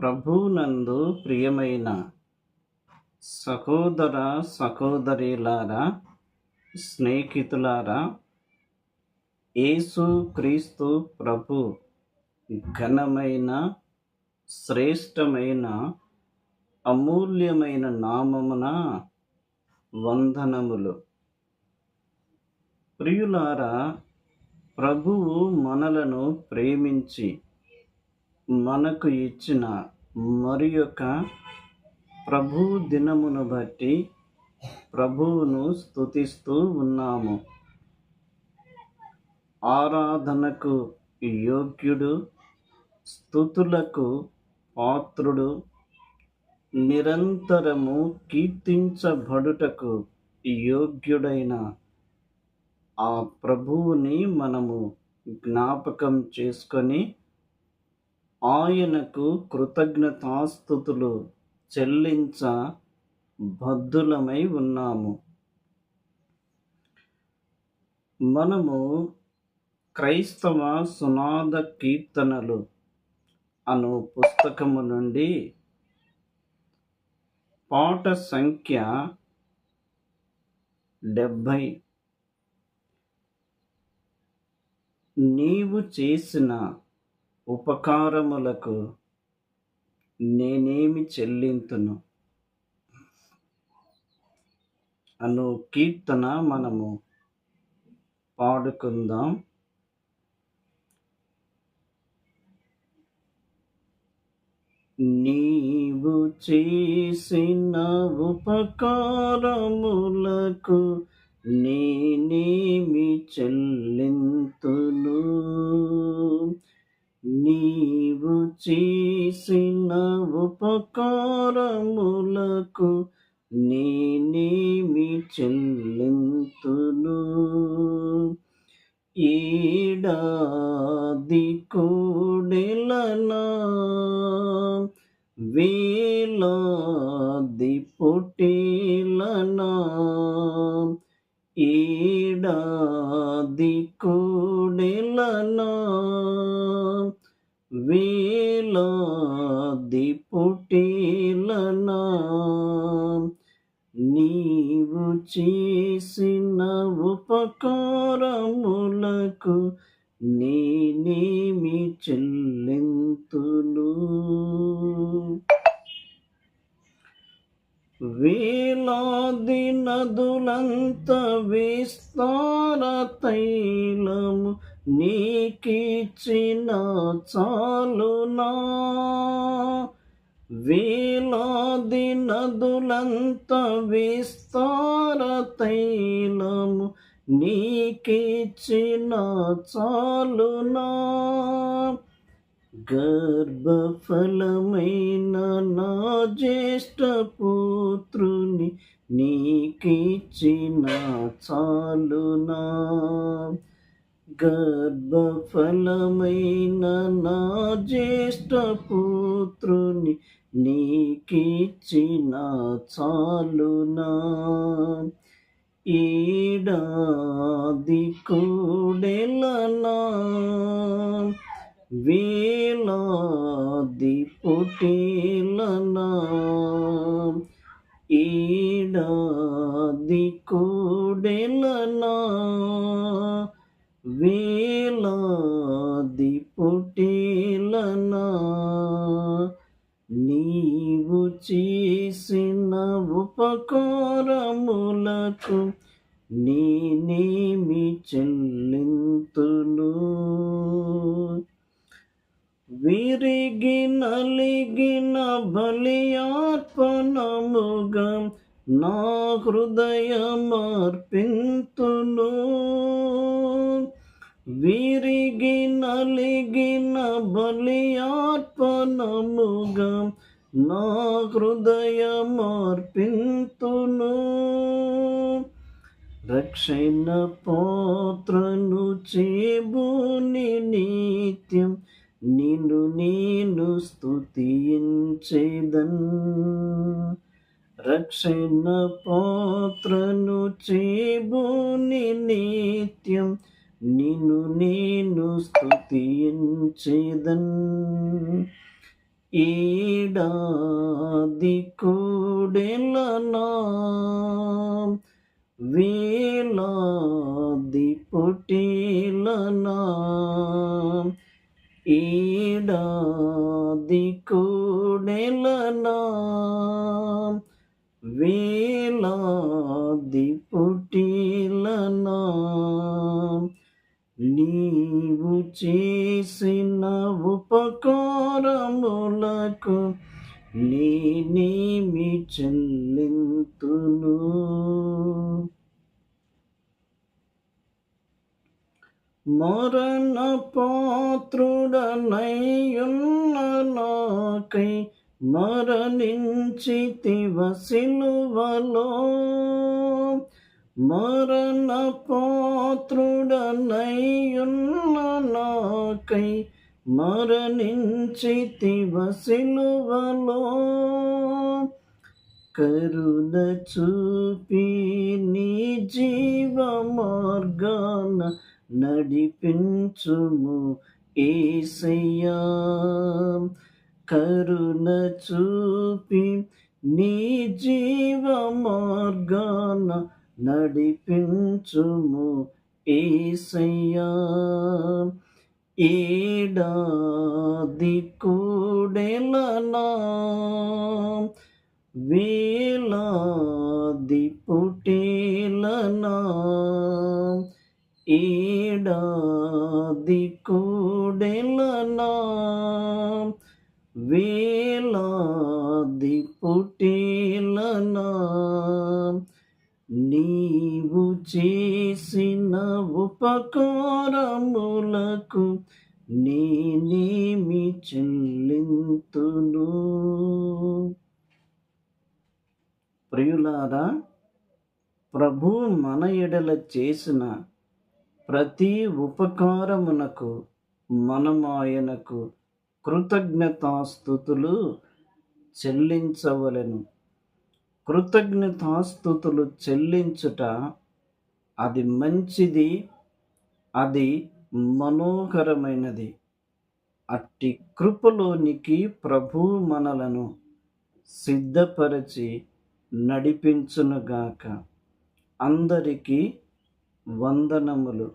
ప్రభునందు ప్రియమైన సహోదర సహోదరిలారా స్నేహితులారా యేసు క్రీస్తు ప్రభు ఘనమైన శ్రేష్టమైన అమూల్యమైన నామమున వందనములు. ప్రియులారా ప్రభువు మనలను ప్రేమించి మనకు ఇచ్చిన మరి యొక్క ప్రభు దినమును బట్టి ప్రభువును స్థుతిస్తూ ఉన్నాము. ఆరాధనకు యోగ్యుడు స్థుతులకు పాత్రుడు నిరంతరము కీర్తించబడుటకు యోగ్యుడైన ఆ ప్రభువుని మనము జ్ఞాపకం చేసుకొని ఆయనకు కృతజ్ఞతాస్థుతులు చెల్లించ బద్ధులమై ఉన్నాము. మనము క్రైస్తవ సునాద కీర్తనలు అను పుస్తకము నుండి పాట సంఖ్య డెబ్భై. నీవు చేసిన ఉపకారములకు నేనేమి చెల్లింతును? అను కీర్తన మనము పాడుకుందాం. నీవు చేసిన ఉపకారములకు నేనేమి చెల్లింది చేసిన ఉపకారములకు నేనేమి చెల్లింతును? ఏడాది కూడెలనా? వేలాది పొట్టేలనా? ఏడాది కూడెలనా? వేలాది పొట్టేలనా? నీవు చేసిన ఉపకారములకు నేనేమి చెల్లింతును? వేలాది నదులంత విస్తార తైలము నీకిచ్చిన చాలునా? వేలాది నదులంత విస్తార తైలము నీకిచ్చిన చాలునా? గర్భఫలమైన నా జ్యేష్ఠ పుత్రుని నీకిచ్చిన చాలునా? గర్భఫలమైన నా జ్యేష్ఠ పుత్రుని నీకిచ్చిన చాలునా. ఈడాది కూడెలనా వేలాది పొటేలనా ఈడాది కూడెలనా ఉపకారములకు నేనేమి చెల్లింతును. విరిగి నలిగిన బలియార్పణముగా నా హృదయమర్పింతును. విరిగి నలిగిన బలియార్పణముగా నా హృదయమర్పింతును. రక్షణ పాత్రను చేబుని నిత్యం నిన్ను నేను స్తుతించేదన్. రక్షణ పాత్రను చేబుని నిత్యం నిన్ను నేను స్తుతించేదన్. ఈడాది కూడెలనా వేలాది పుటిలనా ఈడాది కూడెలనా వేలాది పుటిలనా చేసిన ఉపకారములకు నేనేమి చెల్లింతును? మరణ పాత్రుడనయ్యున్న నాకై మరణించి తివసిలువలో మరణ పాత్రుడనయ్యున్న నాకై మరణించితివ సిలువలో కరుణ చూపి నీ జీవ మార్గాన నడిపించుము ఏసయ్యా. కరుణ చూపి నీ జీవ మార్గాన నడిపించుము ఏసయ్యా. ఏడాది కూడెలనా వేలాది పుటేలనా ఏడాది కూడెలనా వేలాది పుటేలనా నీవు చేసిన ఉపకారములకు నేనేమి చెల్లింతును? ప్రియులారా ప్రభు మన ఎడల చేసిన ప్రతి ఉపకారమునకు మనమాయనకు కృతజ్ఞతాస్థుతులు చెల్లించవలెను. కృతజ్ఞతాస్థుతులు చెల్లించుట అది మంచిది అది మనోహరమైనది. అట్టి కృపలోనికి ప్రభు మనలను సిద్ధపరచి నడిపించునుగాక. అందరికీ వందనములు.